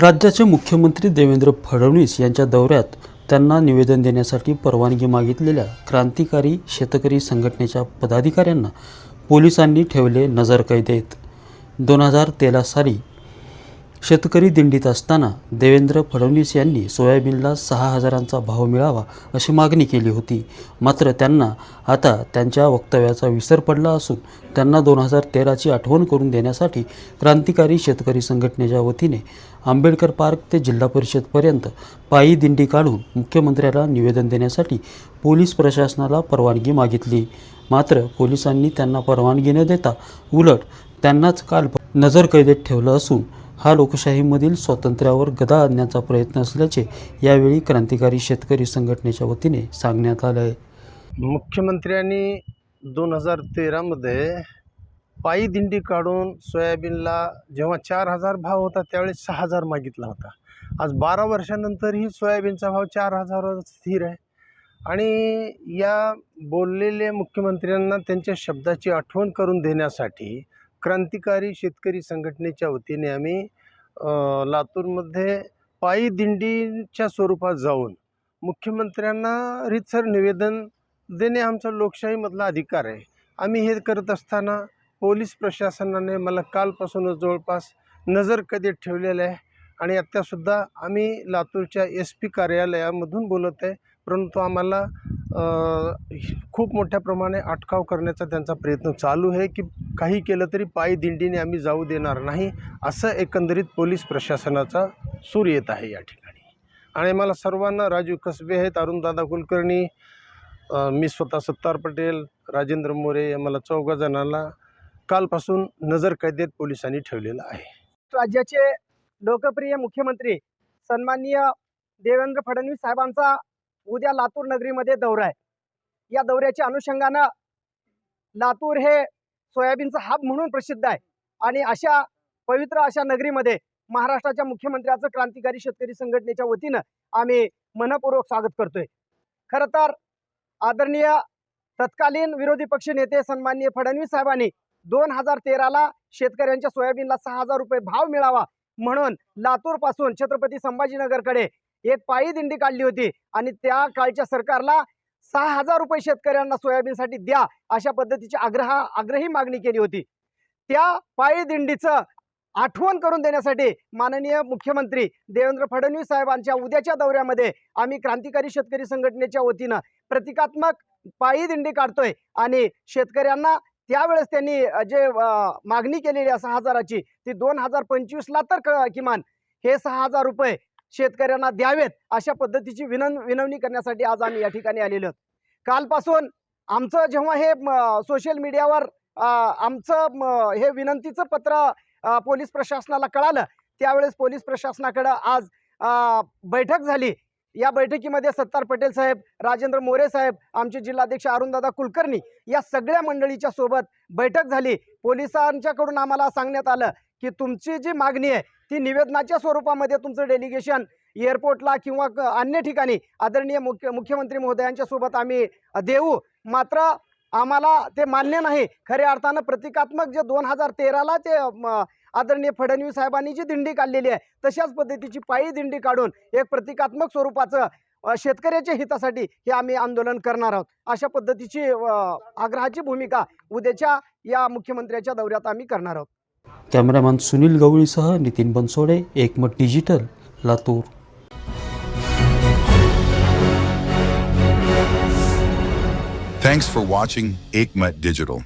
राज्याचे मुख्यमंत्री देवेंद्र फडणवीस यांच्या दौऱ्यात त्यांना निवेदन देण्यासाठी परवानगी मागितलेल्या क्रांतिकारी शेतकरी संघटनेच्या पदाधिकाऱ्यांना पोलिसांनी ठेवले नजरकैदेत. दोन हजार तेरा साली शेतकरी दिंडीत असताना देवेंद्र फडणवीस यांनी सोयाबीनला सहा हजारांचा भाव मिळावा अशी मागणी केली होती. मात्र त्यांना आता त्यांच्या वक्तव्याचा विसर पडला असून त्यांना दोन हजार तेराची आठवण करून देण्यासाठी क्रांतिकारी शेतकरी संघटनेच्या वतीने आंबेडकर पार्क ते जिल्हा परिषदपर्यंत पायी दिंडी काढून मुख्यमंत्र्याला निवेदन देण्यासाठी पोलीस प्रशासनाला परवानगी मागितली. मात्र पोलिसांनी त्यांना परवानगी न देता उलट त्यांनाच काल नजरकैदेत ठेवलं असून हा लोकशाहीमधील स्वातंत्र्यावर गदा आणण्याचा प्रयत्न असल्याचे यावेळी क्रांतिकारी शेतकरी संघटनेच्या वतीने सांगण्यात आलं आहे. मुख्यमंत्र्यांनी दोन हजार तेरामध्ये पायी दिंडी काढून सोयाबीनला जेव्हा चार हजार भाव होता त्यावेळेस सहा हजार मागितला होता. आज बारा वर्षानंतरही सोयाबीनचा भाव चार हजारावर स्थिर आहे. आणि या बोललेल्या मुख्यमंत्र्यांना त्यांच्या शब्दाची आठवण करून देण्यासाठी क्रांतिकारी शेतकरी संघटनेच्या वतीने आम्ही लातूरमध्ये पायी दिंडीच्या स्वरूपात जाऊन मुख्यमंत्र्यांना रितसर निवेदन देणे आमचा लोकशाहीमधला अधिकार आहे. आम्ही हे करत असताना पोलीस प्रशासनाने मला कालपासूनच जवळपास नजर कधी ठेवलेलं आहे आणि आत्तासुद्धा आम्ही लातूरच्या एस पी कार्यालयामधून बोलत आहे परंतु आम्हाला खूप मोठ्या प्रमाणे अटकाव करण्याचा त्यांचा प्रयत्न चालू आहे की काही केलं तरी पायी दिंडीने आम्ही जाऊ देणार नाही असं एकंदरीत पोलीस प्रशासनाचा सूर येत आहे या ठिकाणी. आणि मला सर्वांना राजू कसबे आहेत अरुणदादा कुलकर्णी मी स्वतः सत्तार पटेल राजेंद्र मोरे मला चौघा जणांना कालपासून नजर कैदेत पोलिसांनी ठेवलेलं आहे. राज्याचे लोकप्रिय मुख्यमंत्री सन्माननीय देवेंद्र फडणवीस साहेबांचा उद्या लातूर नगरीमध्ये दौरा आहे. या दौऱ्याच्या अनुषंगानं लातूर हे सोयाबीनचं हब म्हणून प्रसिद्ध आहे. आणि अशा पवित्र अशा नगरीमध्ये महाराष्ट्राच्या मुख्यमंत्र्याचं क्रांतिकारी शेतकरी संघटनेच्या वतीनं आम्ही मनपूर्वक स्वागत करतोय. खरं तर आदरणीय तत्कालीन विरोधी पक्ष नेते सन्माननीय फडणवीस साहेबांनी दोन हजार तेराला शेतकऱ्यांच्या सोयाबीनला सहा हजार रुपये भाव मिळावा म्हणून लातूरपासून छत्रपती संभाजीनगरकडे एक पायी दिंडी काढली होती. आणि त्या काळच्या सरकारला सहा हजार रुपये शेतकऱ्यांना सोयाबीनसाठी द्या अशा पद्धतीची आग्रह आग्रही मागणी केली होती. त्या पायी दिंडीचं आठवण करून देण्यासाठी माननीय मुख्यमंत्री देवेंद्र फडणवीस साहेबांच्या उद्याच्या दौऱ्यामध्ये आम्ही क्रांतिकारी शेतकरी संघटनेच्या वतीनं प्रतिकात्मक पायी दिंडी काढतोय. आणि शेतकऱ्यांना त्यावेळेस त्यांनी जे मागणी केलेली आहे सहा हजाराची ती दोन हजार पंचवीसला तर क- किमान. हे सहा हजार रुपये शेतकऱ्यांना द्यावेत अशा पद्धतीची विनं विनवणी करण्यासाठी आज आम्ही या ठिकाणी आलेलो आहोत. कालपासून आमचं जेव्हा हे सोशल मीडियावर आमचं म, हे विनंतीचं पत्र पोलीस प्रशासनाला कळालं त्यावेळेस पोलीस प्रशासनाकडं आज बैठक झाली. या बैठकीमध्ये सत्तार पटेल साहेब राजेंद्र मोरे साहेब आमचे जिल्हाध्यक्ष अरुणदादा कुलकर्णी या सगळ्या मंडळीच्या सोबत बैठक झाली. पोलिसांच्याकडून आम्हाला सांगण्यात आलं की तुमची जी मागणी आहे ती निवेदनाच्या स्वरूपामध्ये तुमचं डेलिगेशन एअरपोर्टला किंवा क- अन्य ठिकाणी आदरणीय मुख्य मुख्यमंत्री महोदयांच्या सोबत आम्ही देऊ. मात्र आम्हाला ते मान्य नाही. खऱ्या अर्थानं प्रतिकात्मक जे दोन हजार तेराला ते आदरणीय फडणवीस साहेबांनी जी दिंडी काढलेली आहे तशाच पद्धतीची पायी दिंडी काढून एक प्रतिकात्मक स्वरूपाचं शेतकऱ्याच्या हितासाठी हे आम्ही आंदोलन करणार आहोत. अशा पद्धतीची आग्रहाची भूमिका उद्याच्या या मुख्यमंत्र्याच्या दौऱ्यात आम्ही करणार आहोत. Cameraman Sunil गवळीसह Nitin Bansode Ekmat digital Latur Thanks for watching Aikmat Digital.